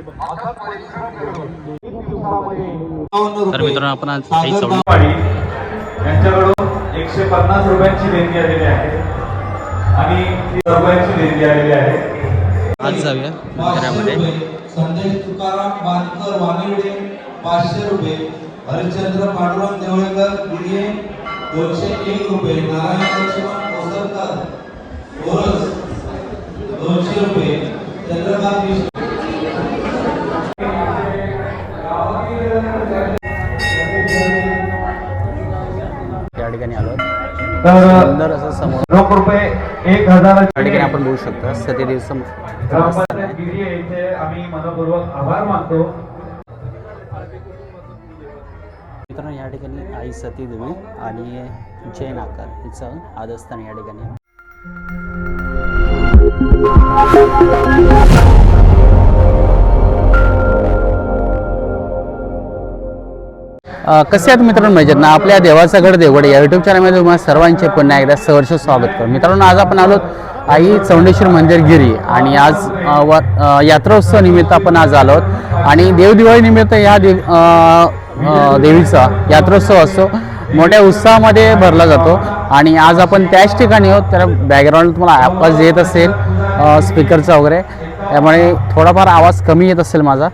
तर मित्रांनो आपण आज आई चौंडी वाडी यांच्याकडून एकशे पन्नास रुपयांची देणगी आलेली आहे. आणि तीस रुपयांची देणगी आलेली आहे. आज जाऊया मंदिरामध्ये. संदेश तुकाराम बांधकर वानिवडे पाचशे रुपये. हरिश्चंद्र पांडुरंग देवळेकर गिरिये दोनशे एक रुपये. नारायण लक्ष्मण कोसरकर दोनशे रुपये. चंद्रकांत तर रोख रुपये एक हजार आपण बघू शकतो सती दिवस आम्ही मनपूर्वक आभार मानतो. मित्रांनो या ठिकाणी आई सती देवी आणि जैन आकार हिचं आदस्थान या ठिकाणी. कसे आहेत मित्रांनो? मजेत ना आपल्या देवाचा गड देवगड या युट्यूब चॅनलमध्ये तुम्हाला सर्वांचे पुन्हा एकदा सहर्ष स्वागत करतो. मित्रांनो आज आपण आलो आई चौंडेश्वर मंदिर गिरी आणि आज व यात्रोत्सव निमित्त आपण आज आलो आहोत. आणि देवदिवाळी निमित्त या देव देवीचा यात्रोत्सव असतो. मोठ्या उत्साहामध्ये भरला जातो. आणि आज आपण त्याच ठिकाणी आहोत. तर बॅकग्राऊंड तुम्हाला आवाज येत असेल स्पीकरचा वगैरे. त्यामुळे थोडाफार आवाज कमी येत असेल माझा.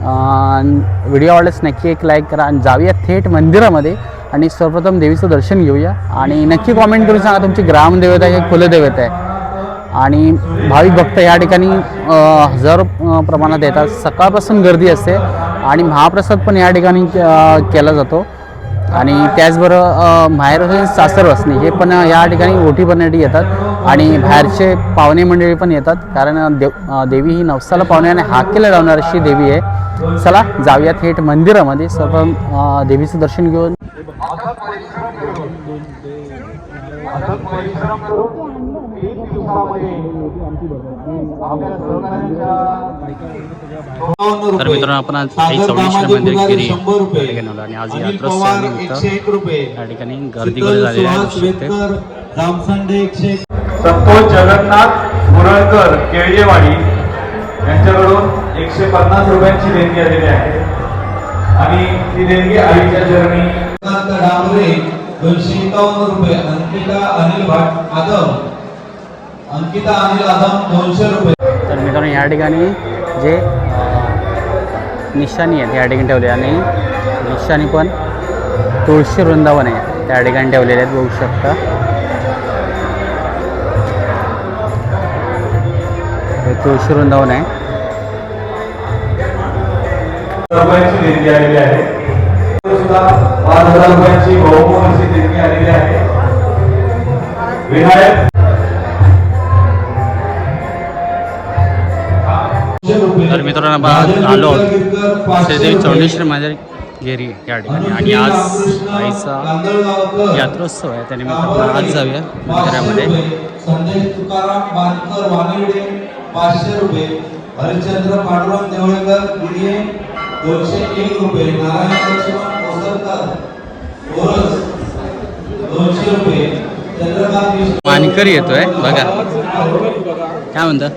व्हिडिओ आवडल्यास नक्की एक लाईक करा आणि जाऊया थेट मंदिरामध्ये आणि सर्वप्रथम देवीचं दर्शन घेऊया. आणि नक्की कॉमेंट करून सांगा तुमची ग्रामदेवता आहे की कुलदेवता आहे. आणि भाविक भक्त या ठिकाणी हजार हजारो प्रमाणात येतात. सकाळपासून गर्दी असते आणि महाप्रसाद पण या ठिकाणी केला जातो. आणि त्याचबरोबर माहेर सासर वसणे हे पण या ठिकाणी ओटी भरण्यासाठी येतात. आणि बाहेरचे पाहुणे मंडळी पण येतात. कारण देव देवी ही नवसाला पाहुणे आणि हाकेला लावणार अशी देवी आहे. चला जाऊया थेट मंदिरामध्ये. सर्व देवीचं दर्शन घेऊन. करून तर मित्रांनो आपण आज चौंडेश्वर मंदिर गिरी या ठिकाणी आलो आणि आज यात्रोत्सवानिमित्त रुपये या ठिकाणी गर्दी वगैरे झालेली आहे संतोष जगन्नाथ मुरळकर केळजेवाडी. यांच्याकडून एकशे पन्नास रुपयांची देणगी आलेली आहे. आणि ती देणगी आईच्या चरणी डांबरे दोनशे एकावन्न रुपये अंकिता अनिल भाट आदम. अंकिता अनिल आदम दोनशे रुपये. तर मित्रांनो या ठिकाणी जे निशाणी आहेत या ठिकाणी ठेवले आणि निशाणी पण तुळशी वृंदावन आहे. त्या ठिकाणी ठेवलेले आहेत बघू शकता. हे तुळशी वृंदावन आहे. रुपयांची देणगी आलेली आहे. सुद्धा पाच हजार रुपयांची बहुमोलाची देणगी आलेली आहे. विनायक? तर मित्रांनो आपण आलो. श्रीदेवी. चौंडेश्वर मंदिर गेरी या ठिकाणी. आणि आज आईचा यात्रोत्सव आहे. त्यानिमित्त आपण आज जाऊया मंदिरामध्ये. रुपये. संदेश तुकाराम बांधकर वानिवडे पाचशे रुपये. हरिश्चंद्र पांडुरंग देवळेकर दोनशे एक रुपये. नारायण लक्ष्मण कोसरकर. ओरस दोनशे रुपये. चंद्रकांत मानकरी येतोय बघा. काय म्हणता?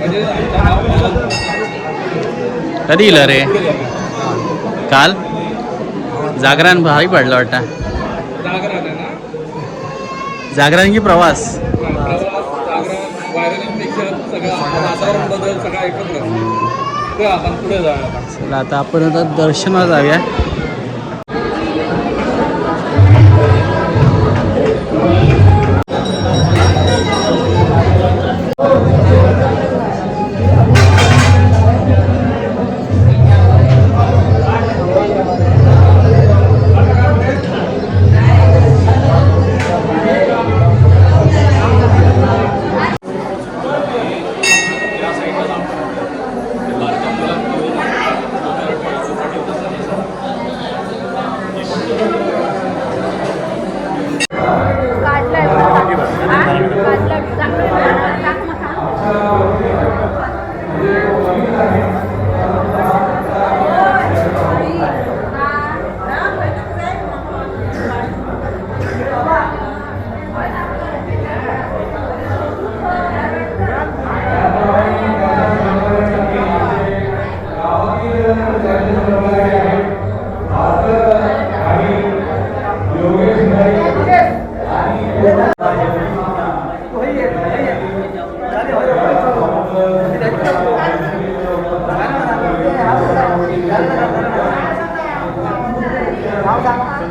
म्हणजे कधी इलं रे काल? जागरण भारी पडलं वाटतं. जागरण आहे ना? जागरण की प्रवास प्रवास जागरण व्हायरलिंगपेक्षा सगळं वातावरण बदल सगळं एकत्र पुढे आपण पुढे जाऊया. चला आता आपण आता दर्शनाला जाऊया.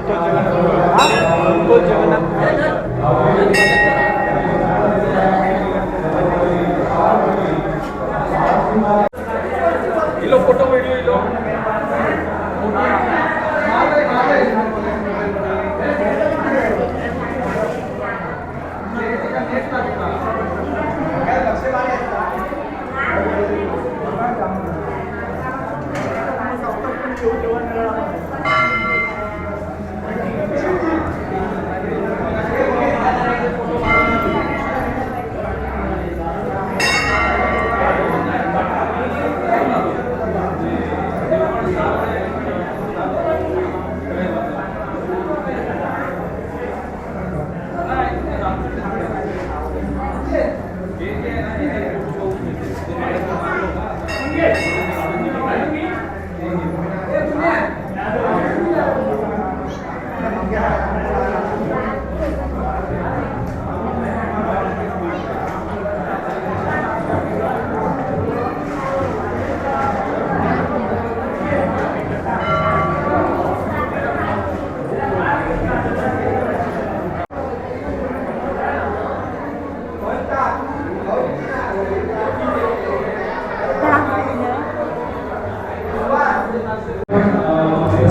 জগন্নাথ। জগন্নাথ।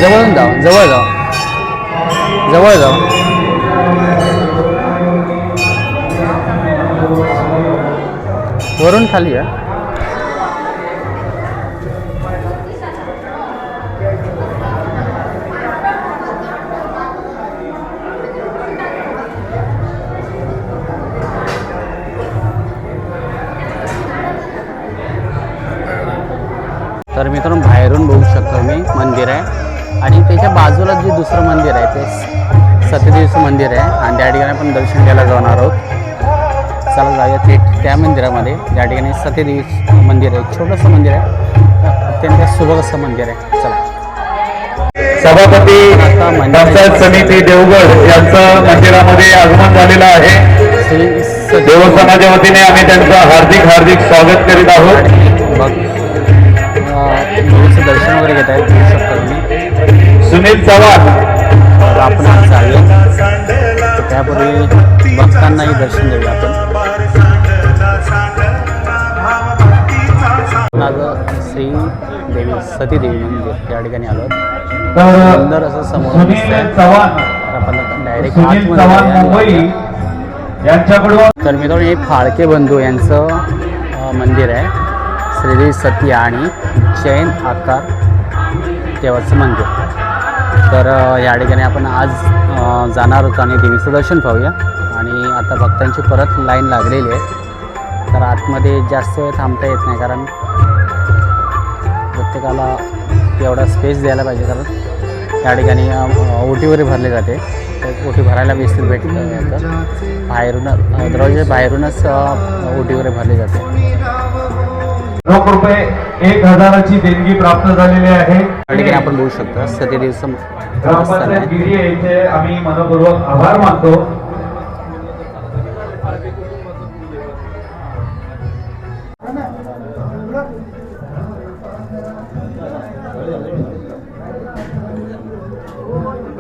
जवळून जाऊ जवळ जाऊ जवळ जाऊ वरून खाली आहे तर मित्रांनो बाहेरून बघू शकतो मी मंदिर आहे. त्याच्या बाजूला जे दुसरं मंदिर आहे ते सत्यदेवीचं मंदिर आहे आणि त्या ठिकाणी आपण दर्शन घ्यायला जाणार आहोत. चला जाऊया थेट त्या मंदिरामध्ये. या ठिकाणी सत्यदेवी मंदिर आहे छोटंसं मंदिर आहे. अत्यंत सुबक असं मंदिर आहे. चला. सभापती पंचायत समिती देवगड यांचं मंदिरामध्ये आगमन झालेलं आहे. देवस्थानाच्या वतीने आम्ही त्यांचं हार्दिक हार्दिक स्वागत करीत आहोत. दर्शन वगैरे घेत आहेत सुनील चव्हाण. आपण तर त्यापूर्वी भक्तांनाही दर्शन देऊया आपण. श्री देवी सती देवी मंदिर या ठिकाणी आलो. सुंदर असं समोर डायरेक्ट सुनील चव्हाण मुंबई. यांच्याकडून तर मित्रांनो हे फाळके बंधू यांचं मंदिर आहे. श्रीदेवी सती आणि जैन आकार देवाचं मंदिर. तर या ठिकाणी आपण आज जाणार होतो आणि देवीचं दर्शन पाहूया. आणि आता भक्तांची परत लाईन लागलेली आहे. तर आतमध्ये जास्त वेळ थांबता येत नाही कारण प्रत्येकाला एवढा स्पेस द्यायला पाहिजे. कारण त्या ठिकाणी अ, भरले जाते. तर ओटी भरायला व्यवस्थित भेटतं. बाहेरून दरवाजे बाहेरूनच ओटीवर भरले जाते. रोख रुपये एक हजाराची देणगी प्राप्त झालेली आहे ठिकाणी आपण बघू शकतो सती दिवस ग्रामपंचायत गिरी येथे आम्ही मनपूर्वक आभार मानतो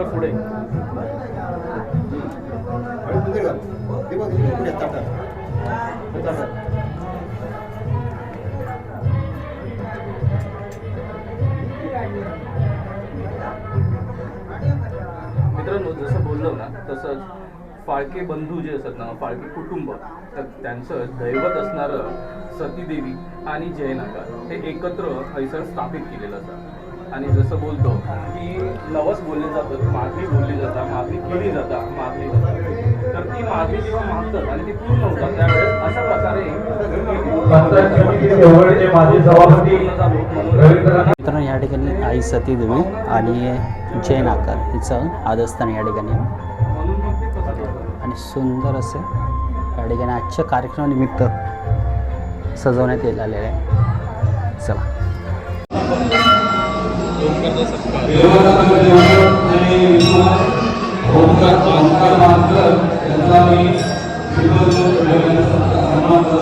पुढे मित्रांनो जसं बोललो ना तसंच फाळके बंधू जे असतात ना फाळके कुटुंब तर त्यांचं दैवत असणारं सतीदेवी आणि जयनाकार हे एकत्र हैसर स्थापित केलेलं असतं. आणि जसं बोलतो की नवस बोलले जातं मागणी बोलली जातात मागणी केली जातात मागणी जातात. तर ती मागणी मागतात आणि ती पूर्ण होतात त्यावेळेस अशा प्रकारे मित्रांनो या ठिकाणी आई सती देवी आणि जैन आकार हिचं आदस्थान या ठिकाणी. आणि सुंदर असे या ठिकाणी आजच्या कार्यक्रमानिमित्त सजवण्यात येत आलेलं आहे. चला. ओंकार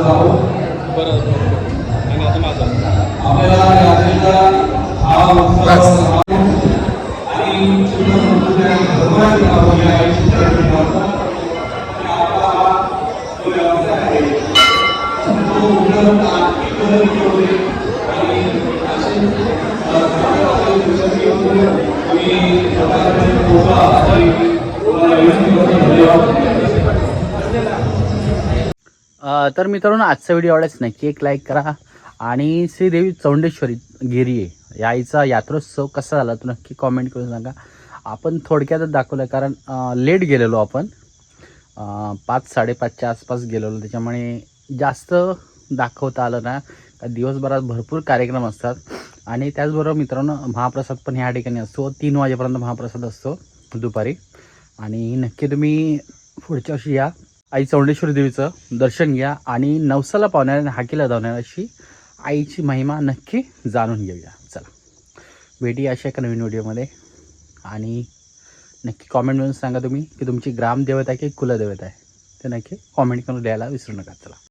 Natal तर मित्रांनो आजचा व्हिडिओ आवडायच नक्की एक लाईक करा. आणि श्रीदेवी चौंडेश्वरी गिरी या आईचा यात्रोत्सव कसा झाला तो नक्की कॉमेंट करून सांगा. आपण थोडक्यातच दाखवलं कारण लेट गेलेलो आपण. पाच साडेपाचच्या आसपास गेलेलो. त्याच्यामुळे जास्त दाखवता आलं ना. दिवसभरात भरपूर कार्यक्रम असतात. आणि त्याचबरोबर मित्रांनो महाप्रसाद पण ह्या ठिकाणी असतो. तीन वाजेपर्यंत महाप्रसाद असतो दुपारी. आणि नक्की तुम्ही पुढच्या वर्षी या. आई चौंडेश्वरी देवीचं दर्शन घ्या आणि नवसाला पावणाऱ्या हाकीला धावणाऱ्या अशी आईची महिमा नक्की जाणून घेऊया. चला. भेटी अशा एका नवीन व्हिडिओमध्ये. आणि नक्की कॉमेंटमधून सांगा तुम्ही की तुमची ग्रामदेवता आहे की कुलदेवता आहे? ते नक्की कॉमेंट करून द्यायला विसरू नका. चला.